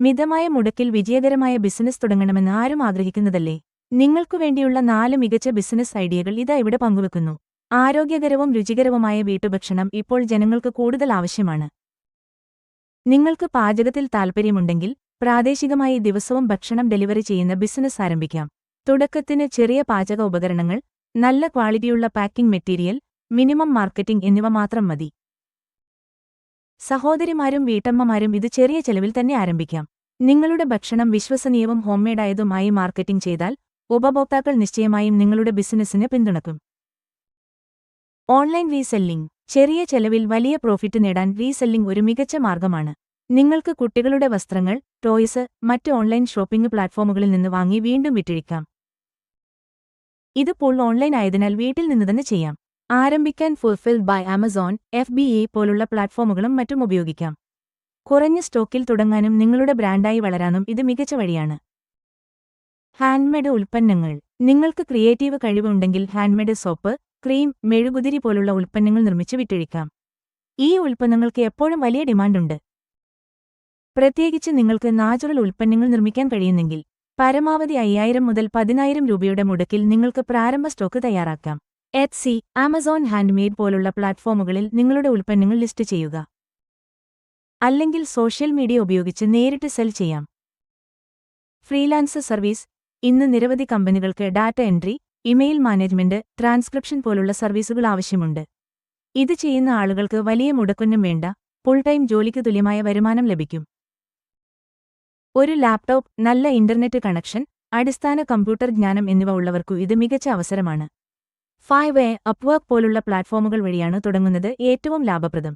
മിതമായ മുടക്കിൽ വിജയകരമായ ബിസിനസ് തുടങ്ങണമെന്ന് ആരും ആഗ്രഹിക്കുന്നതല്ലേ? നിങ്ങൾക്കു വേണ്ടിയുള്ള നാല് മികച്ച ബിസിനസ് ഐഡിയകൾ ഇതാ ഇവിടെ പങ്കുവെക്കുന്നു. ആരോഗ്യകരവും രുചികരവുമായ വീട്ടുഭക്ഷണം ഇപ്പോൾ ജനങ്ങൾക്ക് കൂടുതൽ ആവശ്യമാണ്. നിങ്ങൾക്ക് പാചകത്തിൽ താൽപ്പര്യമുണ്ടെങ്കിൽ പ്രാദേശികമായി ദിവസവും ഭക്ഷണം ഡെലിവറി ചെയ്യുന്ന ബിസിനസ് ആരംഭിക്കാം. തുടക്കത്തിന് ചെറിയ പാചക ഉപകരണങ്ങൾ നല്ല ക്വാളിറ്റിയുള്ള പാക്കിംഗ് മെറ്റീരിയൽ മിനിമം മാർക്കറ്റിംഗ് എന്നിവ മാത്രം മതി. സഹോദരിമാരും വീട്ടമ്മമാരും ഇത് ചെറിയ ചെലവിൽ തന്നെ ആരംഭിക്കാം. നിങ്ങളുടെ ഭക്ഷണം വിശ്വസനീയവും ഹോംമെയ്ഡായതുമായി മാർക്കറ്റിംഗ് ചെയ്താൽ ഉപഭോക്താക്കൾ നിശ്ചയമായും നിങ്ങളുടെ ബിസിനസ്സിനെ പിന്തുണക്കും. Online reselling. ചെറിയ ചെലവിൽ വലിയ പ്രോഫിറ്റ് നേടാൻ റീസെല്ലിംഗ് ഒരു മികച്ച മാർഗമാണ്. നിങ്ങൾക്ക് കുട്ടികളുടെ വസ്ത്രങ്ങൾ ടോയ്സ് മറ്റ് ഓൺലൈൻ ഷോപ്പിംഗ് പ്ലാറ്റ്ഫോമുകളിൽ നിന്ന് വാങ്ങി വീണ്ടും വിറ്റഴിക്കാം. ഇത് പുൾ ഓൺലൈൻ ആയതിനാൽ വീട്ടിൽ നിന്ന് തന്നെ ചെയ്യാം. ആരംഭിക്കാൻ fulfilled by Amazon F B E പോലുള്ള പ്ലാറ്റ്ഫോമുകളും മറ്റും ഉപയോഗിക്കാം. കുറഞ്ഞ സ്റ്റോക്കിൽ തുടങ്ങാനും നിങ്ങളുടെ ബ്രാൻഡായി വളരാനും ഇത് മികച്ച വഴിയാണ്. ഹാൻഡ്മെയ്ഡ് ഉൽപ്പന്നങ്ങൾ. നിങ്ങൾക്ക് ക്രിയേറ്റീവ് കഴിവുണ്ടെങ്കിൽ ഹാൻഡ്മെയ്ഡ് സോപ്പ് ക്രീം മെഴുകുതിരി പോലുള്ള ഉൽപ്പന്നങ്ങൾ നിർമ്മിച്ച് വിറ്റഴിക്കാം. ഈ ഉൽപ്പന്നങ്ങൾക്ക് എപ്പോഴും വലിയ ഡിമാൻഡുണ്ട്. പ്രത്യേകിച്ച് നിങ്ങൾക്ക് നാച്ചുറൽ ഉൽപ്പന്നങ്ങൾ നിർമ്മിക്കാൻ കഴിയുന്നെങ്കിൽ പരമാവധി അയ്യായിരം മുതൽ പതിനായിരം രൂപയുടെ മുടക്കിൽ നിങ്ങൾക്ക് പ്രാരംഭ സ്റ്റോക്ക് തയ്യാറാക്കാം. എറ്റ്സി ആമസോൺ ഹാൻഡ്മെയ്ഡ് പോലുള്ള പ്ലാറ്റ്ഫോമുകളിൽ നിങ്ങളുടെ ഉൽപ്പന്നങ്ങൾ ലിസ്റ്റ് ചെയ്യുക. അല്ലെങ്കിൽ സോഷ്യൽ മീഡിയ ഉപയോഗിച്ച് നേരിട്ട് സെൽ ചെയ്യാം. ഫ്രീലാൻസ് സർവീസ് ഇന്ന് നിരവധി കമ്പനികൾക്ക് data entry email management transcription പോലുള്ള സർവീസുകൾ ആവശ്യമുണ്ട്. ഇത് ചെയ്യുന്ന ആളുകൾക്ക് വലിയ മുടക്കൊന്നും വേണ്ട ഫുൾ ടൈം ജോലിക്ക് തുല്യമായ വരുമാനം ലഭിക്കും. ഒരു ലാപ്ടോപ്പ് നല്ല ഇന്റർനെറ്റ് കണക്ഷൻ അടിസ്ഥാന കമ്പ്യൂട്ടർ ജ്ഞാനം എന്നിവ ഉള്ളവർക്കു ഇത് മികച്ച അവസരമാണ്. ഫൈവ് എ അപ്വർക്ക് പോലുള്ള പ്ലാറ്റ്ഫോമുകൾ വഴിയാണ് തുടങ്ങുന്നത് ഏറ്റവും ലാഭപ്രദം.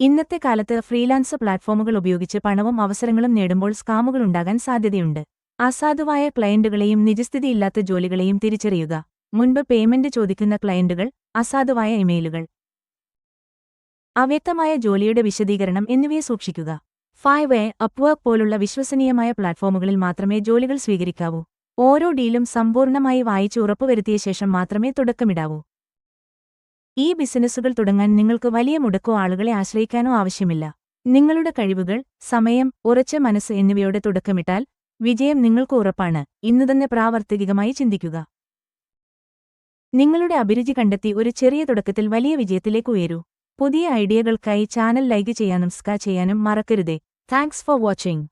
ഇന്നത്തെ കാലത്ത് ഫ്രീലാൻസ് പ്ലാറ്റ്ഫോമുകൾ ഉപയോഗിച്ച് പണവും അവസരങ്ങളും നേടുമ്പോൾ സ്കാമുകൾ ഉണ്ടാകാൻ സാധ്യതയുണ്ട്. അസാധുവായ ക്ലയന്റുകളെയും നിജസ്ഥിതിയില്ലാത്ത ജോലികളെയും തിരിച്ചറിയുക. മുൻപ് പേയ്മെന്റ് ചോദിക്കുന്ന ക്ലയന്റുകൾ അസാധുവായ ഇമെയിലുകൾ. അവ്യക്തമായ ജോലിയുടെ വിശദീകരണം എന്നിവയെ സൂക്ഷിക്കുക. ഫൈവ് എ അപ്വർക്ക് പോലുള്ള വിശ്വസനീയമായ പ്ലാറ്റ്ഫോമുകളിൽ മാത്രമേ ജോലികൾ സ്വീകരിക്കാവൂ. ഓരോ ഡീലും സമ്പൂർണമായി വായിച്ച് ഉറപ്പുവരുത്തിയ ശേഷം മാത്രമേ തുടക്കമിടാവൂ. ഈ ബിസിനസ്സുകൾ തുടങ്ങാൻ നിങ്ങൾക്ക് വലിയ മുടക്കോ ആളുകളെ ആശ്രയിക്കാനോ ആവശ്യമില്ല. നിങ്ങളുടെ കഴിവുകൾ സമയം ഉറച്ച മനസ്സ് എന്നിവയോടെ തുടക്കമിട്ടാൽ വിജയം നിങ്ങൾക്ക് ഉറപ്പാണ്. ഇന്നുതന്നെ പ്രാവർത്തികമായി ചിന്തിക്കുക. നിങ്ങളുടെ അഭിരുചി കണ്ടെത്തി ഒരു ചെറിയ തുടക്കത്തിൽ വലിയ വിജയത്തിലേക്ക് ഉയരൂ. പുതിയ ഐഡിയകൾക്കായി ചാനൽ ലൈക്ക് ചെയ്യാനും സ്കാ ചെയ്യാനും മറക്കരുതേ. Thanks for watching.